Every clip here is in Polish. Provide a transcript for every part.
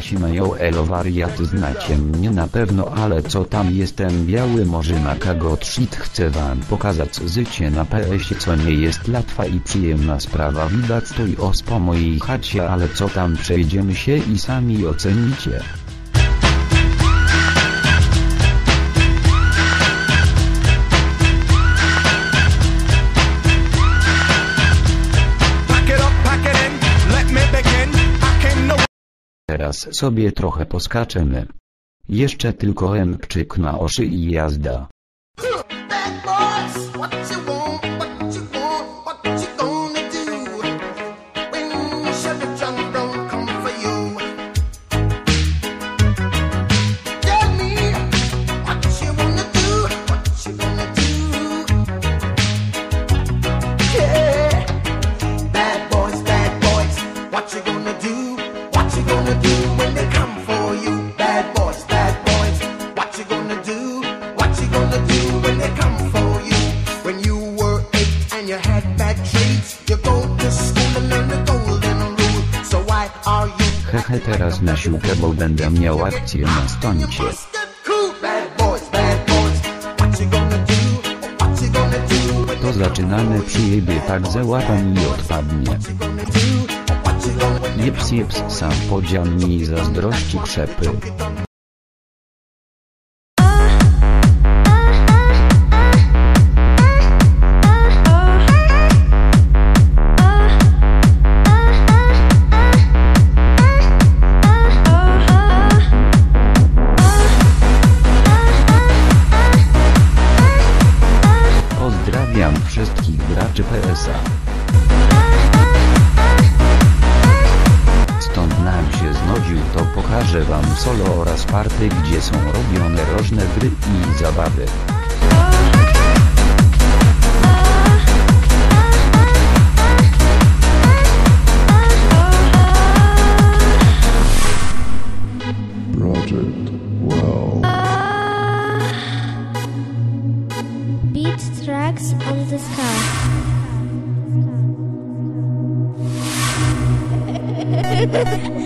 Simeją elo wariaty znacie mnie na pewno ale co tam jestem biały Morzyna Kagot shit chcę wam pokazać zycie na PS co nie jest łatwa i przyjemna sprawa widać to i os po mojej chacie ale co tam przejdziemy się i sami ocenicie. Teraz sobie trochę poskaczemy. Jeszcze tylko emczyk na oszy i jazda. Hehe teraz na siłkę bo będę miał akcję na stoncie. To zaczynamy przyjebie tak załapam i odpadnie. Jeps jeps sam podział mi zazdrości krzepy. Pozdrawiam wszystkich graczy PSA. Stąd nam się znudził to pokażę wam solo oraz party gdzie są robione różne gry i zabawy. Ha!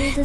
Under the